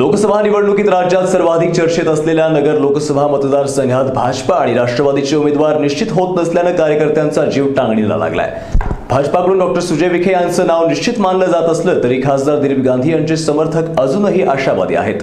लोकसभा निवडणुकीत राज्यात सर्वाधिक चर्चेत असलेल्या नगर लोकसभा मतदारसंघात भाजपा आणि राष्ट्रवादीचे उमेदवार निश्चित होत नसल्यानं कार्यकर्त्यांचा जीव टांगणीला लागलाय. भाजपाकडून डॉक्टर सुजय विखे यांचं नाव निश्चित मानलं जात असलं तरी खासदार दिलीप गांधी यांचे समर्थक अजूनही आशावादी आहेत.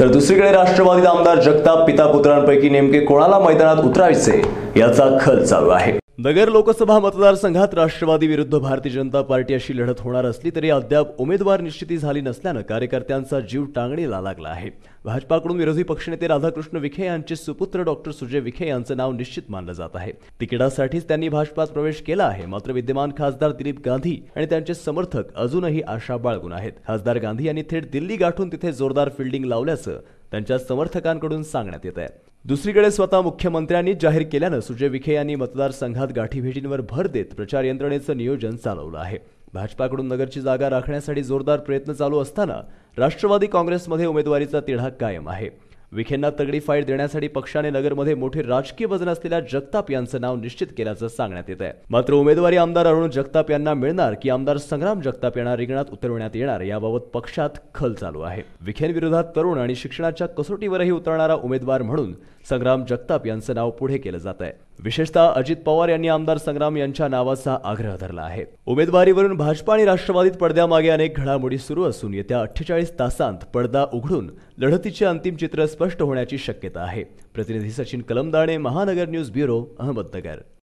तर दुसरीकडे राष्ट्रवादीत आमदार जगताप पिता पुत्रांपैकी नेमके कोणाला मैदानात उतरायचे याचा खल चालू आहे. नगर लोकसभा मतदारसंघात राष्ट्रवादी विरुद्ध भारतीय जनता पार्टी अशी लढत होणार असली तरी अद्याप उमेदवार निश्चिती झाली नसल्यानं कार्यकर्त्यांचा जीव टांगणीला लागला आहे. भाजपाकडून विरोधी पक्षनेते राधाकृष्ण विखे यांचे सुपुत्र डॉक्टर सुजय विखे यांचं नाव निश्चित मानलं जात आहे. तिकिटासाठीच त्यांनी भाजपात प्रवेश केला आहे मात्र विद्यमान खासदार दिलीप गांधी आणि त्यांचे समर्थक अजूनही आशा बाळगून आहेत. खासदार गांधी यांनी थेट दिल्ली गाठून तिथे जोरदार फिल्डिंग लावल्याचं त्यांच्या समर्थकांकडून सांगण्यात येत आहे दुसरीकडे स्वतः मुख्यमंत्र्यांनी जाहीर केल्यानं सुजय विखे यांनी मतदारसंघात गाठीभेटींवर भर देत प्रचार यंत्रणेचं नियोजन चालवलं आहे. भाजपाकडून नगरची जागा राखण्यासाठी जोरदार प्रयत्न चालू असताना राष्ट्रवादी काँग्रेसमध्ये उमेदवारीचा तिढा कायम आहे. विखेंना तगडी फाईट देण्यासाठी पक्षाने नगरमध्ये मोठे राजकीय वजन असलेल्या जगताप यांचं नाव निश्चित केल्याचं सांगण्यात येत आहे मात्र उमेदवारी आमदार अरुण जगताप यांना मिळणार की आमदार संग्राम जगताप यांना रिंगणात उतरवण्यात येणार याबाबत पक्षात खल चालू आहे. विखेंविरोधात तरुण आणि शिक्षणाच्या कसोटीवरही उतरणारा उमेदवार म्हणून संग्राम जगताप यांचं नाव पुढे केलं जात आहे विशेषतः अजित पवार यांनी आमदार संग्राम यांच्या नावाचा आग्रह धरला आहे. उमेदवारीवरून भाजपा आणि राष्ट्रवादीत पडद्यामागे अनेक घडामोडी सुरू असून येत्या अठ्ठेचाळीस तासांत पडदा उघडून लढतीचे अंतिम चित्र स्पष्ट होण्याची शक्यता आहे. प्रतिनिधी सचिन कलमदाणे महानगर न्यूज ब्युरो अहमदनगर.